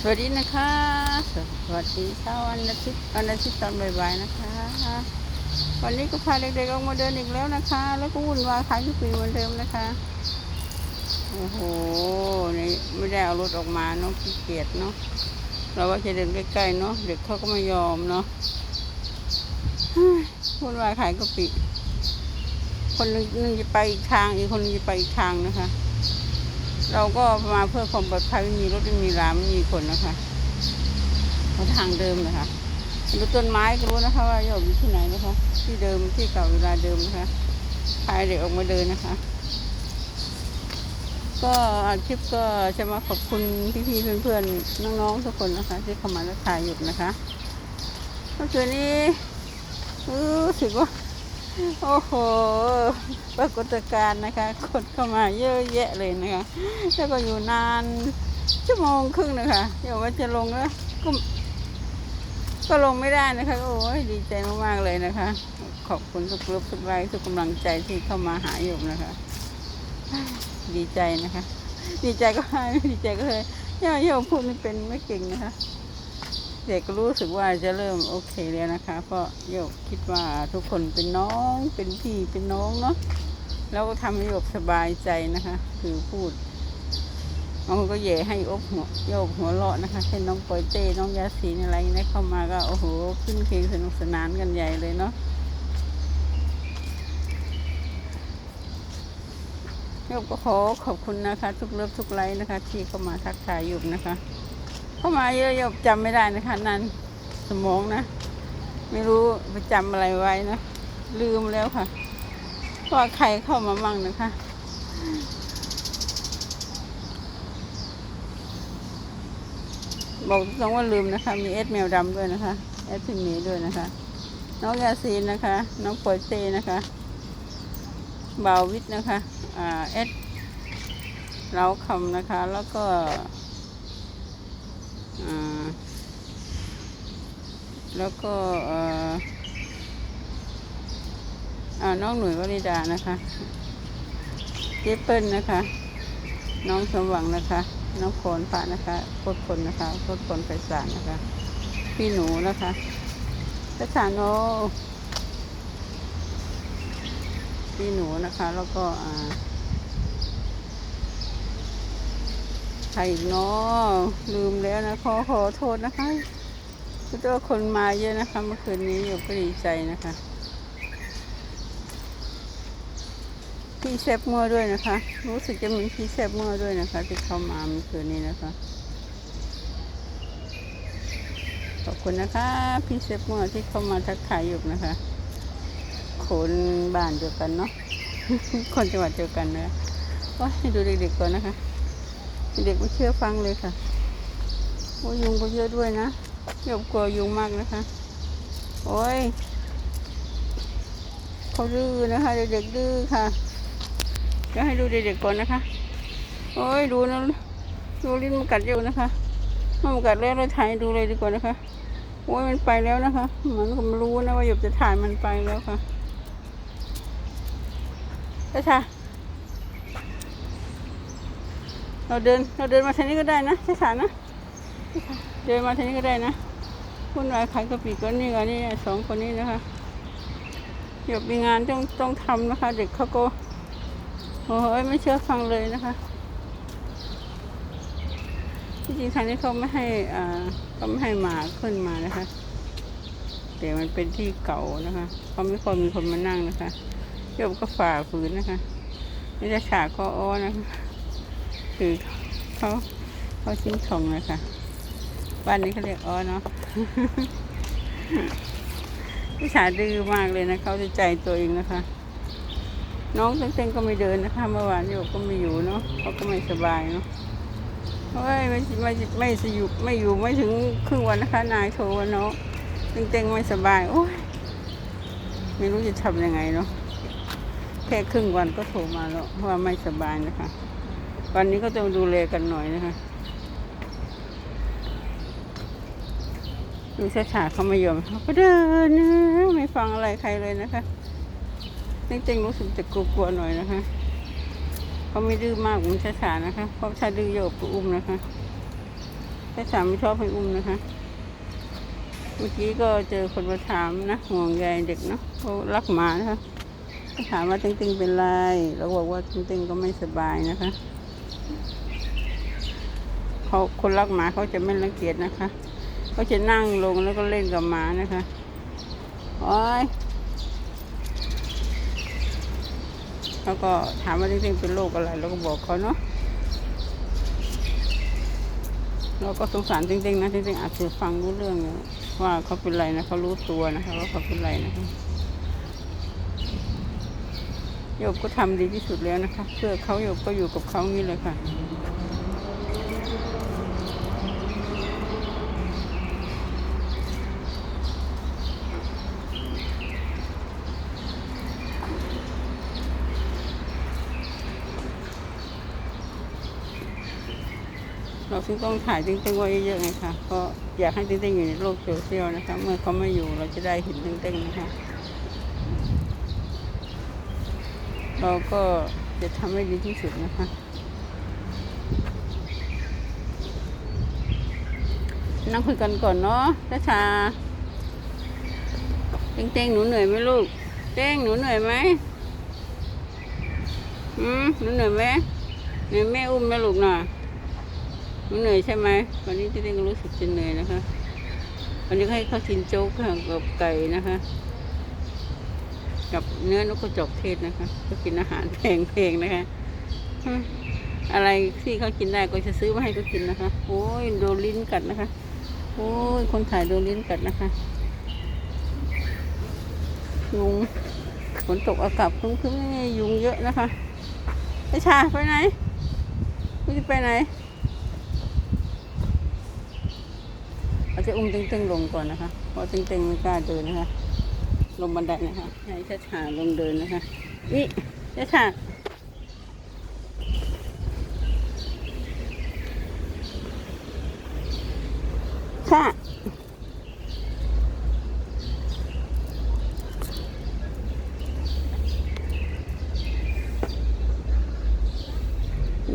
สวัสดีนะคะ สวัสดีเช้าวันอาทิตย์วันอาทิตย์ตอนบ่ายๆนะคะ วันนี้ก็พาเด็กๆออกมาเดินอีกแล้วนะคะ แล้วก็วุ่นวายขายทุกปีเหมือนเดิมนะคะ โอ้โหนี่ไม่ได้เอารถออกมาเนาะขี้เกียจเนาะเราว่าจะเดินใกล้ๆเนาะเด็กเขาก็ไม่ยอมเนาะวุ่นวายขายกะปิคนหนึงหนึงจะไปอีกทางอีกคนนึงจะไปอีกทางนะคะ เราก็มาเพื่อความปลอดภัยไม่มีรถไม่มีราไม่มีคนนะคะเอาทางเดิมนะคะดูต้นไม้ก็รู้นะคะ ว่าอยู่ที่ไหนนะคะ ที่เดิมที่เก่าเวลาเดิมนะคะพายเด็กออกมาเดินนะคะ ก็อคลิปก็จะมาขอบคุณพี่ๆเพื่อนๆน้องๆทุกคนนะคะ ที่เข้ามาแล้วถ่ายหยุดนะคะเมื่อคืนนี้รู้สึกว่า โอ้โห ปรากฏการณ์นะคะ คนเข้ามาเยอะแยะเลยนะคะ แล้วก็อยู่นานชั่วโมงครึ่งนะคะ เดี๋ยวว่าจะลงแล้วก็ก็ลงไม่ได้นะคะ โอ้ยดีใจมากๆเลยนะคะ ขอบคุณทุกรูปทุกไลค์ทุกกำลังใจที่เข้ามาหาโยมนะคะ ดีใจนะคะ ดีใจก็ให้ดีใจก็เลยย่าโยมพูดไม่เป็นไม่เก่งนะคะ เด็กก็รู้สึกว่าจะเริ่มโอเคแล้วนะคะเพราะโยกคิดว่าทุกคนเป็นน้องเป็นพี่เป็นน้องเนาะแล้วก็ทำให้โยกสบายใจนะคะ คือพูดบางก็แย่ให้อบหัวโยกหัวเราะนะคะเช่นน้องปอยเต้น้องยาสีอะไรเนี่ยเข้ามาก็โอ้โหขึ้นเพลงสนุกสนานกันใหญ่เลยเนาะโยกก็ขอขอบคุณนะคะ ทุกเลิฟทุกไลค์นะคะ ที่เข้ามาทักทายโยกนะคะ เข้ามาเยอะยบจำไม่ได้นะคะนั่นสมองนะ ไม่รู้ไปจำอะไรไว้นะ ลืมแล้วค่ะว่าใครเข้ามามั่งนะคะบอกตรงว่าลืมนะคะ มีเอสแมวดำด้วยนะคะเอสพิมพ์ด้วยนะคะ น้องยาซีนนะคะ น้องปอยเต้นะคะบาวิทนะคะอ่าเอสเราคำนะคะ แล้วก็ แล้วก็อ่าน้องหนุ่ยวริดานะคะเจเปิลนะคะ น้องสมหวังนะคะ น้องพรพระนะคะโคตรพลนะคะโคตรพลไพศาลนะคะ พี่หนูนะคะกระสานโนพี่หนูนะคะ แล้วก็อ่า ใครอีกเนาะลืมแล้วนะขอขอโทษนะคะคือตัวคนมาเยอะนะคะเมื่อคืนนี้อยู่ก็ดีใจนะคะ พี่เซฟมัวด้วยนะคะ รู้สึกจะมีพี่เซฟมัวด้วยนะคะ ที่เข้ามาเมื่อคืนนี้นะคะ ขอบคุณนะคะ พี่เซฟมัวที่เข้ามาทักทายอยู่นะคะคนบ้านเดียวกันเนาะคนจังหวัดเดียวกันนะว่าให้ดูเด็กๆก่อนนะคะ เด็กไม่เชื่อฟังเลยค่ะโอ้ยุงก็เยอะด้วยนะเยอะกลัวยุงมากนะคะ โอ้ยเขาดื้อนะคะเด็กๆดื้อค่ะจะให้ดูเด็กๆก่อนนะคะ โอ้ยดูนะดูลิ้นมันกัดอยู่นะคะมันกัดแล้วเราถ่ายดูเลยดีกว่านะคะโอ้ยมันไปแล้วนะคะเหมือนผมรู้นะว่าหยบจะถ่ายมันไปแล้วค่ะใช่ค่ะ เราเดินเราเดินมาทางนี้ก็ได้นะใช้าๆนะเดินมาทางนี้ก็ได้นะคุณนายขายกะปิก็นี่กันนี่สองคนนี้นะคะเดี๋ยวมีงานต้องต้องทำนะคะ เด็กเขาก็โอ้ยไม่เชื่อฟังเลยนะคะที่จริงทางนี้เขาไม่ให้อ่าเขาไม่ให้มาขึ้นมานะคะแต่มันเป็นที่เก่านะคะเขาไม่ค่อยมีคนมานั่งนะคะโยมก็ฝ่าฝืนนะคะนี่จะฉากก็อ้อนะคะ คือเขาเขาชิ้นทงเลยค่ะ บ้านนี้เขาเรียกอ้อเนาะพี่ชาดื้อมากเลยนะเขาจะใจตัวเองนะคะ น้องเต้นๆก็ไม่เดินนะคะ เมื่อวานโยกก็ไม่อยู่เนาะเขาก็ไม่สบายเนาะเฮ้ยไม่ไม่ไม่สยู่ไม่อยู่ไม่ถึงครึ่งวันนะคะ นายโทรว่าน้องเต้นๆไม่สบายโอ้ยไม่รู้จะทำยังไงเนาะแค่ครึ่งวันก็โทรมาแล้วว่าไม่สบายนะคะ วันนี้ก็ต้องดูแลกันหน่อยนะคะดูช้าเขาไม่ยอมเขาก็เดินนะไม่ฟังอะไรใครเลยนะคะจริงๆรู้สึกจะกลัวๆหน่อยนะคะเขาไม่ดื้อมากเหมือนช้านะคะเพราะถ้าดื้อโยกก็อุ้มนะคะถ้าสามไม่ชอบให้อุ้มนะคะ เมื่อกี้ก็เจอคนมาถามนะห่วงใยเด็กเนาะเขารักหมานะคะถามว่าติงติงเป็นไรเราบอกว่าติงติงก็ไม่สบายนะคะ เขาคนรักหมาเขาจะไม่รังเกียจนะคะเขาจะนั่งลงแล้วก็เล่นกับหมานะคะโอ้ยแล้วก็ถามว่าติงติงเป็นโรคอะไรเราก็บอกเขาเนาะเราก็สงสารจริงๆนะจริงๆอาจจะฟังรู้เรื่องว่าเขาเป็นไรนะเขารู้ตัวนะคะว่าเขาเป็นไรนะคะ โยบก็ทำดีที่สุดแล้วนะคะ เพื่อเขาโยบก็อยู่กับเขานี่เลยค่ะ เราซึ่งต้องถ่ายติ๊งๆไว้เยอะๆไงคะเพราะอยากให้ติ๊งๆอยู่ในโลกโซเชียลนะคะ เมื่อเขาไม่อยู่เราจะได้เห็นติ๊งๆนะคะ เราก็จะทำให้ดีที่สุดนะคะ นั่งคุยกันก่อนเนาะช้าชาเต้งๆหนูเหนื่อยไหมลูก เต้งหนูเหนื่อยไหมอืมหนูเหนื่อยไหมเหนื่อยแม่อุ้มแม่ลูกหน่อยหนูเหนื่อยใช่ไหมวันนี้เต้ก็รู้สึกจะเหนื่อยนะคะ วันนี้ให้เขากินโจ๊กค่ะกับไก่นะคะ กับเนื้อนกกระจอกเทศนะคะ ก็กินอาหารแพงๆนะคะ อะไรที่เขากินได้ก็จะซื้อมาให้เขากินนะคะ โอ้ยโดนลิ้นกัดนะคะ โอ้ยคนถ่ายโดนลิ้นกัดนะคะยุงฝนตกอากาศครึ้มๆนี่ยุงเยอะนะคะไอชาไปไหนไม่จะไปไหนเราจะอุ้มตึงๆลงก่อนนะคะ เพราะตึงๆไม่กล้าเดินนะคะ ลงบันไดนะคะให้ช้าชาๆลงเดินนะคะนี่ช้าชาค่ะ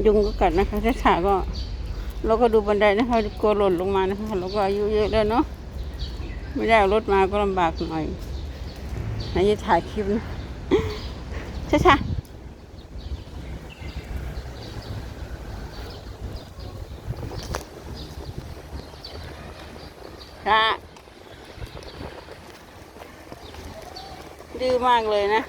ยุงก็กัดนะคะช้าชาก็ เราก็ดูบันไดนะคะกลัวหล่นลงมานะคะ เราก็อายุเยอะแล้วเนาะไม่ได้เอารถมาก็ลำบากหน่อย ไหนจะถ่ายคลิปนะช้าช้าช้าดื้อมากเลยนะ